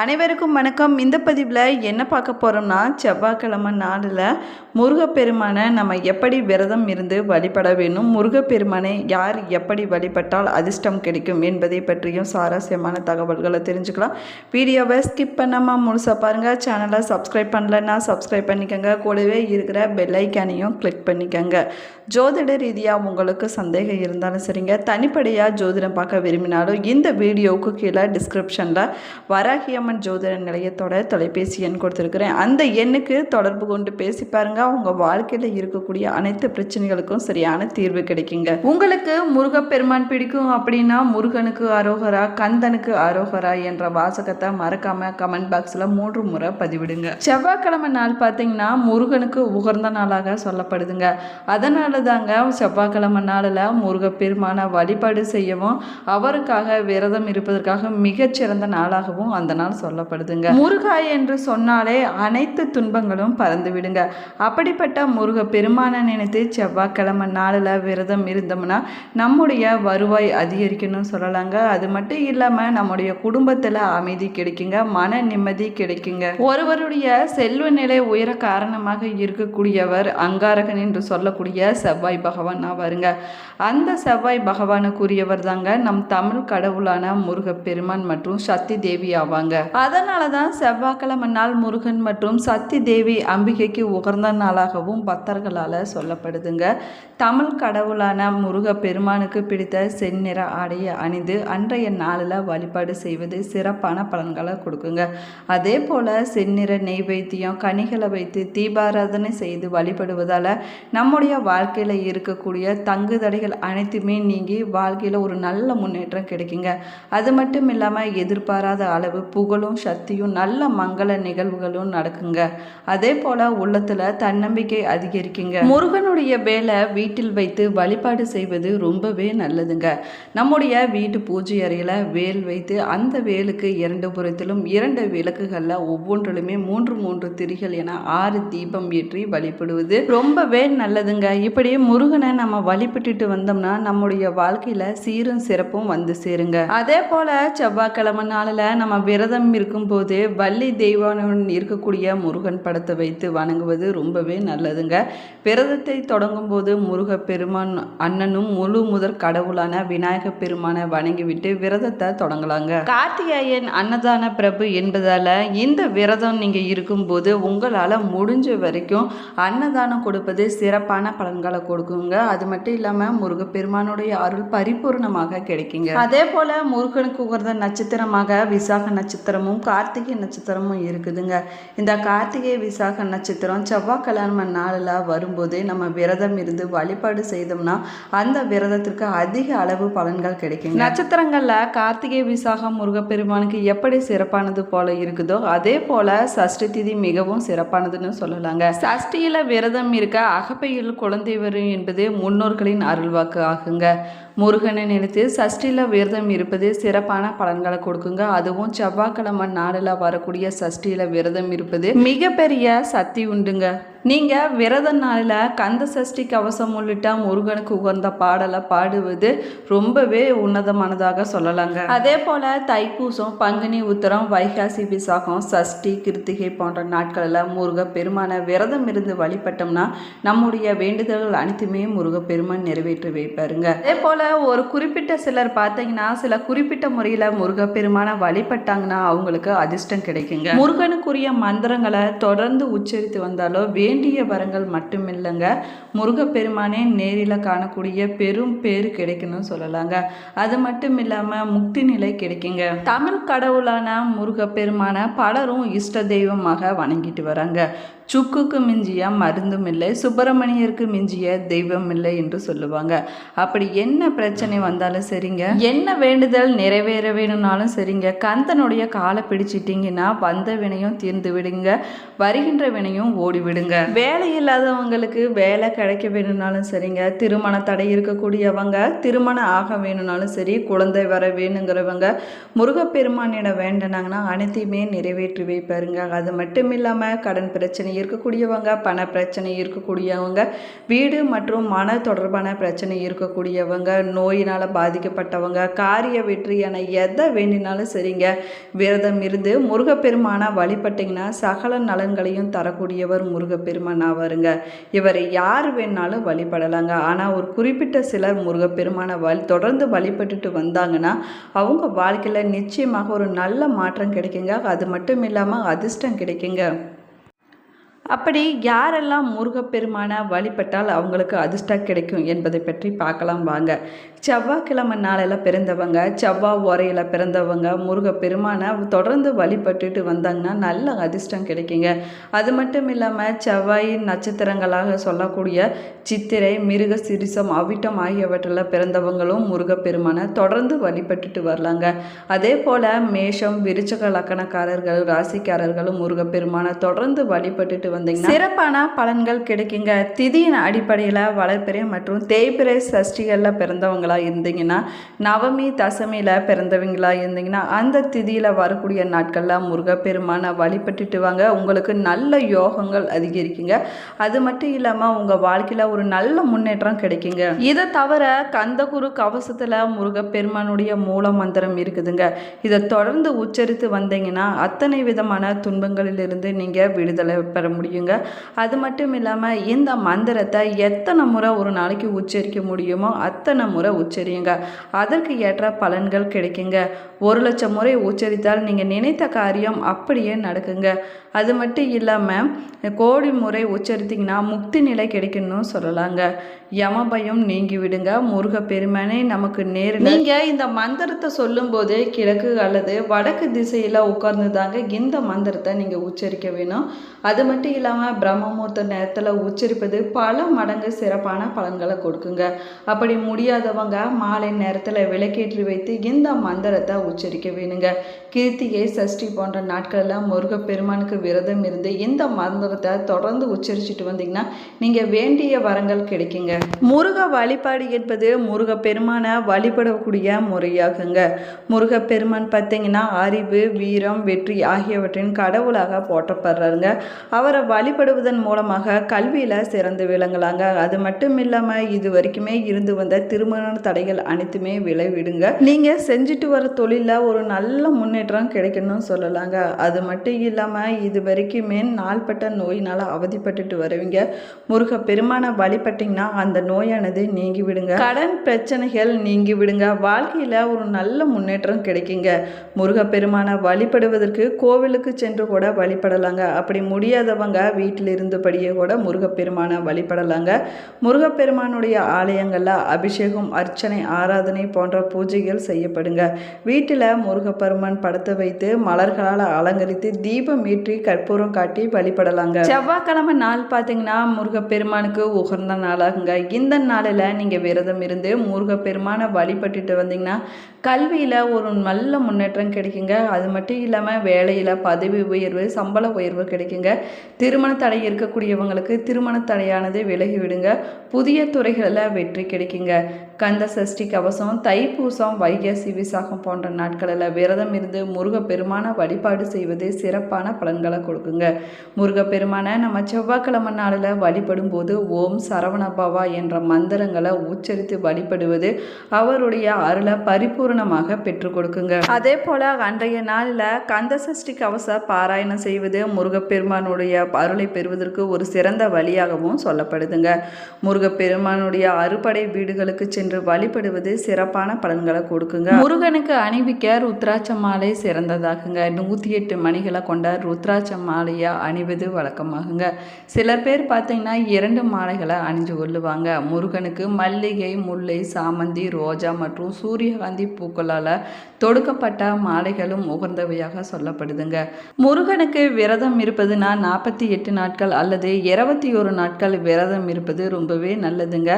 அனைவருக்கும் வணக்கம். இந்த பதிவில் என்ன பார்க்க போகிறோம்னா செவ்வாய்க்கிழமை நாளில் முருகப்பெருமானை நம்ம எப்படி விரதம் இருந்து வழிபட வேணும் முருகப்பெருமானை யார் எப்படி வழிபட்டால் அதிர்ஷ்டம் கிடைக்கும் என்பதை பற்றியும் சுவாரஸ்யமான தகவல்களை தெரிஞ்சுக்கலாம். வீடியோவை ஸ்கிப் பண்ணாமல் முழுசாக பாருங்கள் சேனலை சப்ஸ்கிரைப் பண்ணலன்னா சப்ஸ்கிரைப் பண்ணிக்கோங்க. கூடவே இருக்கிற பெல்லைக்கானையும் கிளிக் பண்ணிக்கோங்க. ஜோதிட ரீதியாக உங்களுக்கு சந்தேகம் இருந்தாலும் சரிங்க. தனிப்படையாக ஜோதிடம் பார்க்க விரும்பினாலும் இந்த வீடியோவுக்கு கீழே டிஸ்கிரிப்ஷனில் வராகியம்மன் ஜோதிட நிலையத்தோட தொலைபேசி எண் கொடுத்துருக்குறேன். அந்த எண்ணுக்கு தொடர்பு கொண்டு பேசி பாருங்க. உங்கள் வாழ்க்கையில் இருக்கக்கூடிய அனைத்து பிரச்சனைகளுக்கும் சரியான தீர்வு கிடைக்குங்க. உங்களுக்கு முருகப்பெருமான் பிடிக்கும் அப்படின்னா முருகனுக்கு அரோகரா கந்தனுக்கு அரோகரா என்ற வாசகத்தை மறக்காம கமெண்ட் பாக்ஸில் மூன்று முறை பதிவிடுங்க. செவ்வாய்க்கிழமை நாள் பார்த்தீங்கன்னா முருகனுக்கு உகர்ந்த நாளாக சொல்லப்படுதுங்க. அதனால தாங்க செவ்வாய்க்கிழமை நாளில் முருகப்பெருமானை வழிபாடு செய்யவும் அவருக்காக விரதம் இருப்பதற்காக மிகச்சிறந்த நாளாகவும் அந்த நாள் சொல்லப்படுதுங்க. முருகா என்று சொன்னாலே அனைத்து துன்பங்களும் பறந்து விடுங்க அப்படிப்பட்ட முருக பெருமானை நினைத்து செவ்வாய்க்கிழமை நாளில் விரதம் இருந்தோம்னா நம்முடைய வருவாய் அதிகரிக்கணும்னு சொல்லலாங்க. அது மட்டும் இல்லாமல் நம்முடைய குடும்பத்தில் அமைதி கிடைக்குங்க மன நிம்மதி கிடைக்குங்க. ஒருவருடைய செல்வ நிலை உயர காரணமாக இருக்கக்கூடியவர் அங்காரகன் என்று சொல்லக்கூடிய செவ்வாய் பகவான் ஆவாருங்க. அந்த செவ்வாய் பகவானுக்குரியவர் தாங்க நம் தமிழ் கடவுளான முருகப்பெருமான் மற்றும் சக்தி தேவி ஆவாங்க. அதனால தான் செவ்வாய்க்கிழமை நாள் முருகன் மற்றும் சக்தி தேவி அம்பிகைக்கு உகர்ந்த நாளாகவும் பக்தர்களால் சொல்லப்படுதுங்க. தமிழ் கடவுளான முருக பெருமானுக்கு பிடித்த செந்நிற ஆடையை அணிந்து அன்றைய நாளில் வழிபாடு செய்வது சிறப்பான பலன்களை கொடுக்குங்க. அதே போல் செந்நிற நெய்வேத்தியம் கனிகளை வைத்து தீபாராதனை செய்து வழிபடுவதால் நம்முடைய வாழ்க்கையில் இருக்கக்கூடிய தங்கு தடைகள் அனைத்துமே நீங்கி வாழ்க்கையில் ஒரு நல்ல முன்னேற்றம் கிடைக்குங்க. அது மட்டும் இல்லாமல் எதிர்பாராத அளவு புகழும் சக்தியும் நல்ல மங்கள நிகழ்வுகளும் நடக்குங்க. அதே போல் உள்ளத்தில் தன்னம்பிக்கை அதிகரிக்குங்க. முருகனுடைய வேலை வீட்டில் வைத்து வழிபாடு செய்வது ரொம்பவே நல்லதுங்க. நம்முடைய வீட்டு பூஜை அறையில் வேல் வைத்து அந்த வேலுக்கு இரண்டு புறத்திலும் இரண்டு விளக்குகளில் ஒவ்வொன்றிலுமே மூன்று மூன்று திரிகள் என ஆறு தீபம் ஏற்றி வழிபடுவது ரொம்பவே நல்லதுங்க. இப்படி முருகனை நம்ம வழிபட்டுட்டு வந்தோம்னா நம்முடைய வாழ்க்கையில் சீரும் சிறப்பும் வந்து சேருங்க. அதே போல் செவ்வாய்க்கிழமை நாளில் நம்ம விரதம் இருக்கும்போது வள்ளி தெய்வானவன் இருக்கக்கூடிய முருகன் படத்தை வைத்து வணங்குவது ரொம்பவே நல்லதுங்க. விரதத்தை தொடங்கும் போது முருக பெருமான் அண்ணனும் முழு முதற் கடவுளான விநாயக பெருமானை வணங்கிவிட்டு விரதத்தை தொடங்கலாங்க. கார்த்திகாயன் அன்னதான பிரபு என்பதால் இந்த விரதம் நீங்கள் இருக்கும்போது உங்களால் முடிஞ்ச வரைக்கும் அன்னதானம் கொடுப்பது சிறப்பான பலன்களை கொடுக்குங்க. அது மட்டும் இல்லாமல் முருக பெருமானுடைய அருள் பரிபூர்ணமாக கிடைக்குங்க. அதே போல முருகனுக்கு உகர்ந்த நட்சத்திரமாக விசாக நட்சத்திரம் நட்சத்திரமும் கார்த்திகை நட்சத்திரமும் இருக்குதுங்க. இந்த கார்த்திகை விசாக நட்சத்திரம் செவ்வாய்க்கிழமை நாளில் வரும்போதே நம்ம விரதம் இருந்து வழிபாடு செய்தோம்னா அந்த விரதத்திற்கு அதிக அளவு பலன்கள் கிடைக்கும் நட்சத்திரங்களில் கார்த்திகை விசாகம் முருகப்பெருமானுக்கு எப்படி சிறப்பானது போல இருக்குதோ அதே போல சஷ்டி திதி மிகவும் சிறப்பானதுன்னு சொல்லலாங்க. சஷ்டியில் விரதம் இருக்க அகப்பையில் குழந்தை வரும் என்பது முன்னோர்களின் அருள்வாக்கு ஆகுங்க. முருகனை நினைத்து சஷ்டியில் விரதம் இருப்பது சிறப்பான பலன்களை கொடுக்குங்க. அதுவும் செவ்வாய்க்கிழமை நாளில் வரக்கூடிய சஷ்டியில் விரதம் இருப்பது மிகப்பெரிய சக்தி உண்டுங்க. நீங்கள் விரத நாளில் கந்த சஷ்டி கவசம் உள்ளிட்ட முருகனுக்கு உகந்த பாடலை பாடுவது ரொம்பவே உன்னதமானதாக சொல்லலாங்க. அதே போல் தைப்பூசம் பங்குனி உத்தரம் வைகாசி விசாகம் சஷ்டி கிருத்திகை போன்ற நாட்களில் முருக பெருமானை விரதம் இருந்து வழிபட்டோம்னா நம்முடைய வேண்டுதல்கள் அனைத்துமே முருக பெருமான் நிறைவேற்றி வைப்பாருங்க. அதே போல் ஒரு குறிப்பிட்ட சிலர் பார்த்தீங்கன்னா சில குறிப்பிட்ட முறையில் முருகப்பெருமானை வழிபட்டாங்கன்னா அவங்களுக்கு அதிர்ஷ்டம் கிடைக்குங்க. முருகனுக்குரிய மந்திரங்களை தொடர்ந்து உச்சரித்து வந்தாலோ வேண்டிய வரங்கள் மட்டும் இல்லைங்க முருகப்பெருமானே நேரில் காணக்கூடிய பெரும் பேரு கிடைக்கணும்னு சொல்லலாங்க. அது மட்டும் இல்லாமல் முக்தி நிலை கிடைக்குங்க. தமிழ் கடவுளான முருகப்பெருமானை பலரும் இஷ்ட தெய்வமாக வணங்கிட்டு வராங்க. சுக்குக்கு மிஞ்சிய மருந்தும் இல்லை சுப்பிரமணியருக்கு மிஞ்சிய தெய்வம் இல்லை என்று சொல்லுவாங்க. அப்படி என்ன பிரச்சனை வந்தாலும் சரிங்க. என்ன வேண்டுதல் நிறைவேற வேணும்னாலும் சரிங்க. கந்தனுடைய காலை பிடிச்சிட்டிங்கன்னா வந்த வினையும் தீர்ந்து விடுங்க. வருகின்ற வினையும் ஓடிவிடுங்க வேலை இல்லாதவங்களுக்கு வேலை கிடைக்க வேணும்னாலும் சரிங்க. திருமண தடை இருக்கக்கூடியவங்க திருமணம் ஆக வேணும்னாலும் சரி குழந்தை வர வேணுங்கிறவங்க முருகப்பெருமானிடம் வேண்டினாங்கன்னா அனைத்தையுமே நிறைவேற்றி வைப்பாருங்க. அது மட்டும் இல்லாமல் கடன் பிரச்சனை இருக்கக்கூடியவங்க பண பிரச்சனை இருக்கக்கூடியவங்க வீடு மற்றும் மன தொடர்பான பிரச்சனை இருக்கக்கூடியவங்க நோயினால் பாதிக்கப்பட்டவங்க காரிய வெற்றி என எதை வேண்டினாலும் சரிங்க. விரதம் இருந்து முருகப்பெருமானை வழிபட்டிங்கன்னா சகல நலன்களையும் தரக்கூடியவர் முருகப்பெருமான் ஆவாருங்க இவரை யார் வேணாலும் வழிபடலாங்க. ஆனால் ஒரு குறிப்பிட்ட சிலர் முருகப்பெருமானை வழி தொடர்ந்து வழிபட்டுட்டு வந்தாங்கன்னா அவங்க வாழ்க்கையில் நிச்சயமாக ஒரு நல்ல மாற்றம் கிடைக்குங்க. அது மட்டும் இல்லாமல் அதிர்ஷ்டம் கிடைக்குங்க. அப்படி யாரெல்லாம் முருகப்பெருமானை வழிபட்டால் அவங்களுக்கு அதிர்ஷ்டம் கிடைக்கும் என்பதை பற்றி பார்க்கலாம் வாங்க. செவ்வாய்க்கிழமை நாளையில் பிறந்தவங்க செவ்வாய் உரையில் பிறந்தவங்க முருகப்பெருமானை தொடர்ந்து வழிபட்டுட்டு வந்தாங்கன்னா நல்ல அதிர்ஷ்டம் கிடைக்குங்க. அது மட்டும் இல்லாமல் செவ்வாயின் நட்சத்திரங்களாக சொல்லக்கூடிய சித்திரை மிருக சிரிசம் அவிட்டம் ஆகியவற்றில் பிறந்தவங்களும் முருகப்பெருமானை தொடர்ந்து வழிபட்டுட்டு வரலாங்க. அதே போல் மேஷம் விருச்சக லக்கணக்காரர்கள் ராசிக்காரர்களும் முருகப்பெருமானை தொடர்ந்து வழிபட்டுட்டு வந்தீங்கன்னா சிறப்பான பலன்கள் கிடைக்குங்க. திதியின் அடிப்படையில் வளர்ப்பிறை மற்றும் தேய்பிறை சஷ்டிகளில் பிறந்தவங்களாக இருந்தீங்கன்னா நவமி தசமியில் பிறந்தவங்களா இருந்தீங்கன்னா அந்த திதியில் வரக்கூடிய நாட்களில் முருகப்பெருமானை வழிபட்டுட்டு வாங்க. உங்களுக்கு நல்ல யோகங்கள் அதிகரிக்குங்க. அது மட்டும் இல்லாமல் உங்கள் வாழ்க்கையில் ஒரு நல்ல முன்னேற்றம் கிடைக்குங்க. இதை தவிர கந்தகுரு கவசத்தில் முருகப்பெருமானுடைய மூல மந்திரம் இருக்குதுங்க. இதை தொடர்ந்து உச்சரித்து வந்தீங்கன்னா அத்தனை விதமான துன்பங்களிலிருந்து நீங்கள் விடுதலை பெற முடியுங்க. அது மட்டும் இல்லாமல் இந்த மந்திரத்தை எத்தனை முறை ஒரு நாளைக்கு உச்சரிக்க முடியுமோ அத்தனை முறை உச்சரியுங்க. அதற்கு ஏற்ற பலன்கள் கிடைக்குங்க. ஒரு லட்சம் முறை உச்சரித்தால் நீங்கள் நினைத்த காரியம் அப்படியே நடக்குங்க. அது மட்டும் இல்லாமல் கோடி முறை உச்சரித்தீங்கன்னா முக்தி நிலை கிடைக்கணும்னு சொல்லலாங்க. யம பயம் நீங்கி விடுங்க முருக பெருமானே நமக்கு நேர் நீங்கள் இந்த மந்திரத்தை சொல்லும்போது கிழக்கு அல்லது வடக்கு திசையில் உட்கார்ந்து தாங்க இந்த மந்திரத்தை நீங்கள் உச்சரிக்க வேணும். அது மட்டும் இல்லாமல் பிரம்மமுகூர்த்த நேரத்தில் உச்சரிப்பது பல மடங்கு சிறப்பான பலன்களை கொடுக்குங்க. அப்படி முடியாதவங்க மாலை நேரத்தில் விளக்கேற்றி வைத்து இந்த மந்திரத்தை உச்சரிக்க வேணுங்க. கிருத்திகை சஷ்டி போன்ற நாட்களெல்லாம் முருகப்பெருமானுக்கு விரதம் இருந்து இந்த மந்திரத்தை தொடர்ந்து உச்சரிச்சுட்டு வந்தீங்கன்னா நீங்கள் வேண்டிய வரங்கள் கிடைக்குங்க. முருக வழிபாடு என்பது முருகப்பெருமானை வழிபடக்கூடிய முறையாகுங்க. முருகப்பெருமான் பார்த்தீங்கன்னா அறிவு வீரம் வெற்றி ஆகியவற்றின் கடவுளாக போற்றப்படுறாருங்க. அவரை வழிபடுவதன் மூலமாக கல்வியில் சிறந்து விளங்கலாங்க. அது மட்டும் இல்லாமல் இது வரைக்குமே இருந்து வந்த திருமண தடைகள் அனைத்துமே விளைவிடுங்க. நீங்கள் செஞ்சுட்டு வர தொழிலில் ஒரு நல்ல முன்னேற்றம் கிடைக்கணும்னு சொல்லலாங்க. அது மட்டும் இல்லாமல் இது வரைக்குமே நாள்பட்ட நோயினால் அவதிப்பட்டுட்டு வருவீங்க. முருகப்பெருமானை வழிபட்டிங்கன்னா அந்த அந்த நோயானது நீங்கி விடுங்க கடன் பிரச்சனைகள் நீங்கி விடுங்க வாழ்க்கையில் ஒரு நல்ல முன்னேற்றம் கிடைக்குங்க. முருகப்பெருமானை வழிபடுவதற்கு கோவிலுக்கு சென்று கூட வழிபடலாங்க. அப்படி முடியாதவங்க வீட்டில் இருந்தபடியே கூட முருகப்பெருமானை வழிபடலாங்க. முருகப்பெருமானுடைய ஆலயங்களில் அபிஷேகம் அர்ச்சனை ஆராதனை போன்ற பூஜைகள் செய்யப்படுங்க. வீட்டில் முருகப்பெருமான் படத்தை வைத்து மலர்களால் அலங்கரித்து தீபம் ஏற்றி கற்பூரம் காட்டி வழிபடலாங்க. செவ்வாய்க்கிழமை நாள் பார்த்தீங்கன்னா முருகப்பெருமானுக்கு உகந்த நாளாகுங்க. இந்த நாளில் நீங்கள் விரதம் இருந்து முருகப்பெருமானை வழிபட்டுட்டு வந்தீங்கன்னா கல்வியில் ஒரு நல்ல முன்னேற்றம் கிடைக்குங்க. அது மட்டும் இல்லாமல் வேலையில் பதவி உயர்வு சம்பள உயர்வு கிடைக்குங்க. திருமண தடை இருக்கக்கூடியவங்களுக்கு திருமண தடையானது விலகிவிடுங்க புதிய துறைகளில் வெற்றி கிடைக்குங்க. கந்த சஷ்டி கவசம் தைப்பூசம் வைகாசி விசாகம் போன்ற நாட்களில் விரதம் இருந்து முருகப்பெருமானை வழிபாடு செய்வது சிறப்பான பலன்களை கொடுக்குங்க. முருகப்பெருமானை நம்ம செவ்வாய்க்கிழமை நாளில் வழிபடும் போது ஓம் சரவணபவா என்ற மந்திரங்களை உச்சரித்து வழிபடுவது அவருடைய அருளை பரிபூர்ணமாக பெற்றுக் கொடுக்குங்க. அதே போல அன்றைய நாளில் கந்த சஷ்டி கவச பாராயணம் செய்வது முருகப்பெருமானுடைய அருளை பெறுவதற்கு ஒரு சிறந்த வழியாகவும் சொல்லப்படுதுங்க. முருகப்பெருமானுடைய அறுபடை வீடுகளுக்கு சென்று வழிபடுவது சிறப்பான பலன்களை கொடுக்குங்க. முருகனுக்கு அணிவிக்க ருத்ராட்ச மாலை சிறந்ததாகுங்க. நூற்றி எட்டு மணிகளை கொண்ட ருத்ராட்ச மாலையை அணிவது வழக்கமாகுங்க. சிலர் பேர் பார்த்தீங்கன்னா இரண்டு மாலைகளை அணிஞ்சு கொள்ளுவாங்க. முருகனுக்கு மல்லிகை முல்லை சாமந்தி ரோஜா மற்றும் சூரியகாந்தி பூக்களால் தொடுக்கப்பட்ட மாலைகளும் உகந்தவையாக சொல்லப்படுதுங்க. முருகனுக்கு விரதம் இருப்பதுனா நாற்பத்தி எட்டு நாட்கள் அல்லது இருபத்தி ஒரு நாட்கள் விரதம் இருப்பது ரொம்பவே நல்லதுங்க.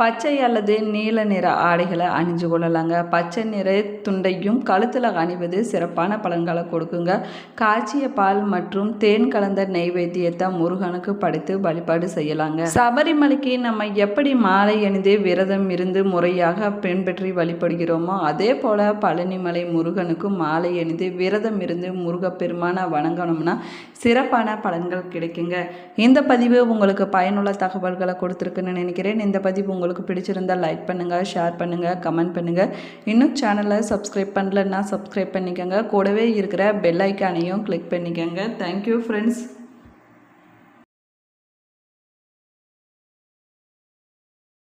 பச்சை அல்லது நீல நிற ஆடைகளை அணிஞ்சு கொள்ளலாங்க. பச்சை நிற துண்டையும் கழுத்தில் அணிவது சிறப்பான பலன்களை கொடுக்குங்க. காய்ச்சிய பால் மற்றும் தேன் கலந்த நெய்வேத்தியத்தை முருகனுக்கு படைத்து வழிபாடு செய்யலாங்க. சபரிமலைக்கு நம்ம எப்படி மாலை அணிந்து விரதம் இருந்து முறையாக பின்பற்றி வழிபடுகிறோமோ அதே போல் பழனிமலை முருகனுக்கு மாலை அணிந்து விரதம் இருந்து முருகப்பெருமான வணங்கணும்னா சிறப்பான பலன்கள் கிடைக்குங்க. இந்த பதிவு உங்களுக்கு பயனுள்ள தகவல்களை கொடுத்துருக்குன்னு நினைக்கிறேன். இந்த பதிவு உங்களுக்கு பிடிச்சிருந்தால் லைக் பண்ணுங்கள் ஷேர் பண்ணுங்கள் கமெண்ட் பண்ணுங்கள் இன்னும் சேனலை சப்ஸ்கிரைப் பண்ணலன்னா சப்ஸ்கிரைப் பண்ணிக்கோங்க. கூடவே இருக்கிற பெல் ஐக்கானையும் கிளிக் பண்ணிக்கோங்க. Thank you friends